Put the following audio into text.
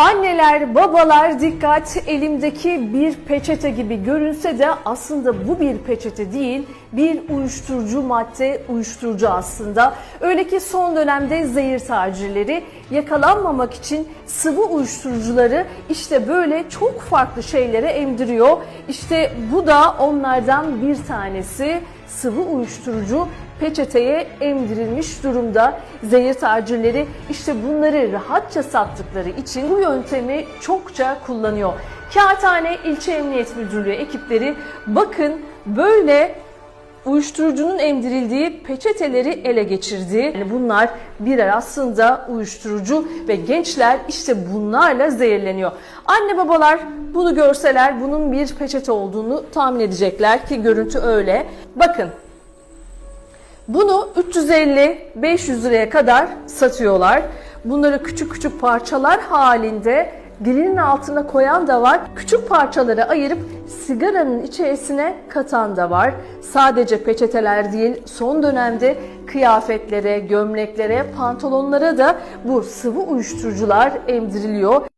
Anneler, babalar dikkat elimdeki bir peçete gibi görünse de aslında bu bir peçete değil, bir uyuşturucu madde, uyuşturucu aslında. Öyle ki son dönemde zehir tacirleri yakalanmamak için sıvı uyuşturucuları işte böyle çok farklı şeylere emdiriyor. İşte bu da onlardan bir tanesi sıvı uyuşturucu peçeteye emdirilmiş durumda. Zehir tacirleri işte bunları rahatça sattıkları için bu yöntemi çokça kullanıyor. Kağıthane İlçe Emniyet Müdürlüğü ekipleri bakın böyle uyuşturucunun emdirildiği peçeteleri ele geçirdi. Yani bunlar birer aslında uyuşturucu ve gençler işte bunlarla zehirleniyor. Anne babalar bunu görseler bunun bir peçete olduğunu tahmin edecekler ki görüntü öyle. Bakın bunu 350-500 liraya kadar satıyorlar. Bunları küçük küçük parçalar halinde dilinin altına koyan da var. Küçük parçalara ayırıp sigaranın içerisine katan da var. Sadece peçeteler değil, son dönemde kıyafetlere, gömleklere, pantolonlara da bu sıvı uyuşturucular emdiriliyor.